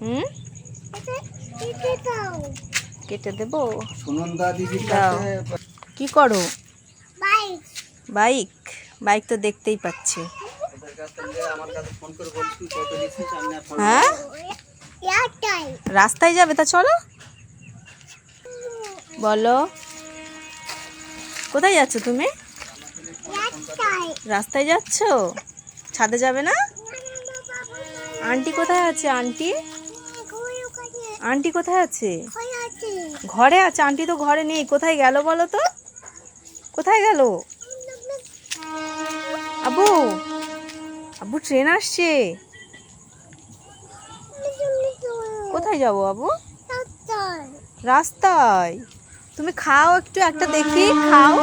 হুম? কেটে দেবো? সুনন্দা দাও। কি করো? Bike bike. বাইক তো দেখতেই পাচ্ছি। হ্যাঁ? রাস্তায় যাবে তা চলো। বলো। কোথায় যাচ্ছ তুমি? রাস্তায় যাচ্ছ? ছাদে যাবে না? আন্টি কোথায় আছে, আন্টি? আন্টি কোথায় আছে? ঘরে আছে, আন্টি তো ঘরে নেই। কোথায় গেল বলো তো? কোথায় গেল? আবু আবু, ট্রেন আসছে। কোথায় যাব, আবু? রাস্তায়। তুমি খাও একটু, একটা দেখি, খাও।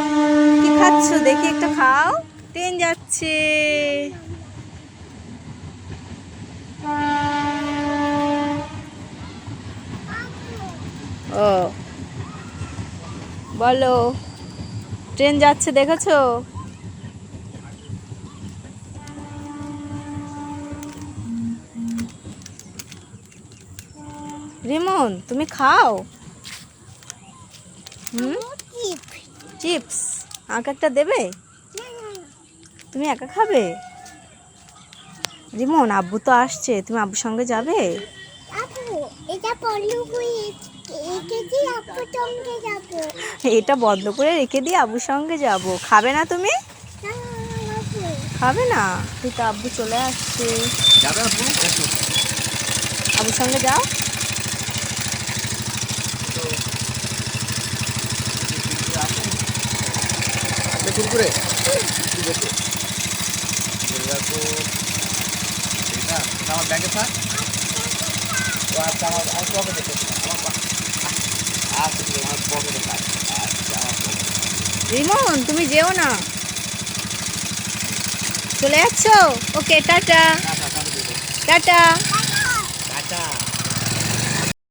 কি খাচ্ছ? দেখি, একটা খাও। ট্রেন যাচ্ছে। ও। বলো, ট্রেন যাচ্ছে, দেখেছ? রিমন, তুমি খাও? চিপস। আমাকে একটা দেবে? তুমি একা খাবে? রিমন, আব্বু তো আসছে, তুমি আব্বুর সঙ্গে যাবে? এটা এটা বন্ধ করে রেখে দিয়ে আব্বুর সঙ্গে যাব। খাবে না তুমি? খাবে। না? তুই তো আব্বু চলে আসছে। আব্বুর সঙ্গে যাও। কুরকুরে আমার ব্যাগে থাক ও আচ্ছা আমার আমার পকেটে দেখে আমার পা- আচ্ছা ঠিক আছে, আমার পকেটে থাক আচ্ছা আমার pocket এ। রিমন তুমি যেও না। চলে যাচ্ছ? Okay tata. Tata tata.